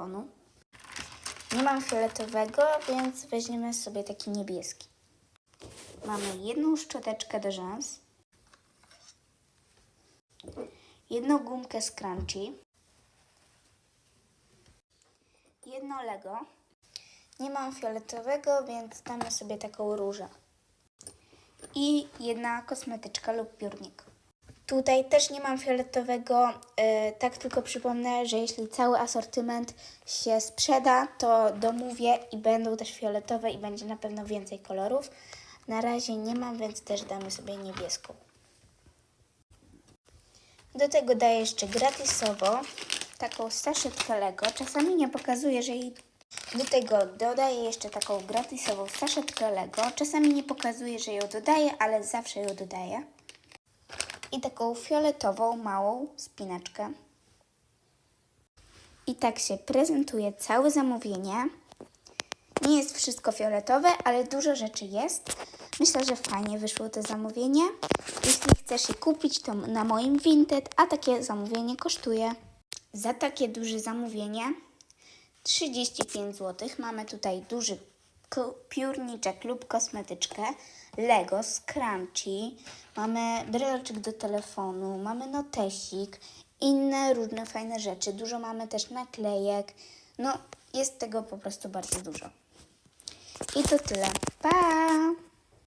telefonu. Nie mam fioletowego, więc weźmiemy sobie taki niebieski. Mamy jedną szczoteczkę do rzęs, jedną gumkę z crunchy, jedno Lego. Nie mam fioletowego, więc damy sobie taką różę. I jedna kosmetyczka lub piórnik. Tutaj też nie mam fioletowego, yy, tak tylko przypomnę, że jeśli cały asortyment się sprzeda, to domówię i będą też fioletowe i będzie na pewno więcej kolorów. Na razie nie mam, więc też damy sobie niebieską. Do tego daję jeszcze gratisowo taką saszetkę Lego. Czasami nie pokazuję, że jej... Do tego dodaję jeszcze taką gratisową saszetkę Lego. Czasami nie pokazuję, że ją dodaję, ale zawsze ją dodaję. I taką fioletową, małą spinaczkę. I tak się prezentuje całe zamówienie. Nie jest wszystko fioletowe, ale dużo rzeczy jest. Myślę, że fajnie wyszło to zamówienie. Jeśli chcesz je kupić, to na moim Vinted, a takie zamówienie kosztuje. Za takie duże zamówienie 35 zł. Mamy tutaj duży piórniczek lub kosmetyczkę, Lego z Crunchy, mamy breleczek do telefonu, mamy notesik, inne różne fajne rzeczy. Dużo mamy też naklejek. No, jest tego po prostu bardzo dużo. I to tyle. Pa!